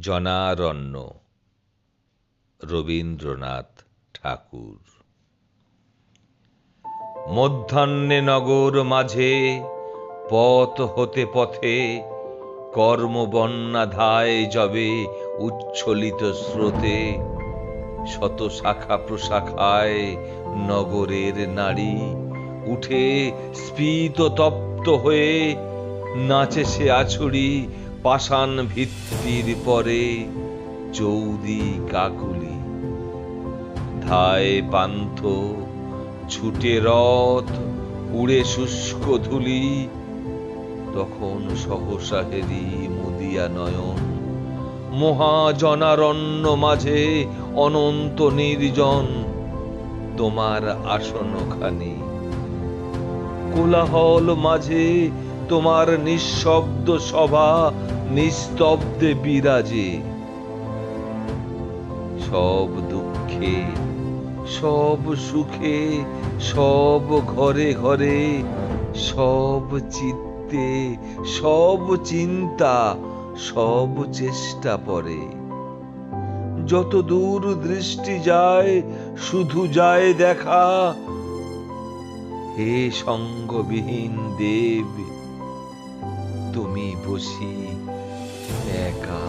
জনারণ্য। রবীন্দ্রনাথ ঠাকুর। মধ্যাহ্নে নগর মাঝে পথ হতে পথে কর্মবন্যা ধায় যবে উচ্ছলিত স্রোতে শত শাখা প্রশাখায় নগরের নারী উঠে স্ফীত তপ্ত হয়ে নাচে সে আছড়ি পাষাণ ভিত্তির পরে চৌদি কাকুলি। ধায় পান্থ, ছুটে রথ, উড়ে শুষ্ক ধুলি। তখন সহসাহেরি মুদিয়া নয়ন। মহাজনারণ্য মাঝে অনন্ত নির্জন। তোমার আসনখানি। কোলাহল মাঝে তোমার নিঃশব্দ সভা নিস্তব্ধে বিরাজে। সব দুঃখে, সব সুখে, সব ঘরে ঘরে, সব চিত্তে, সব চিন্তা, সব চেষ্টা পরে যত দূর দৃষ্টি যায়, শুধু যায় দেখা। হে সঙ্গবিহীন দেব তুমি বসি একা।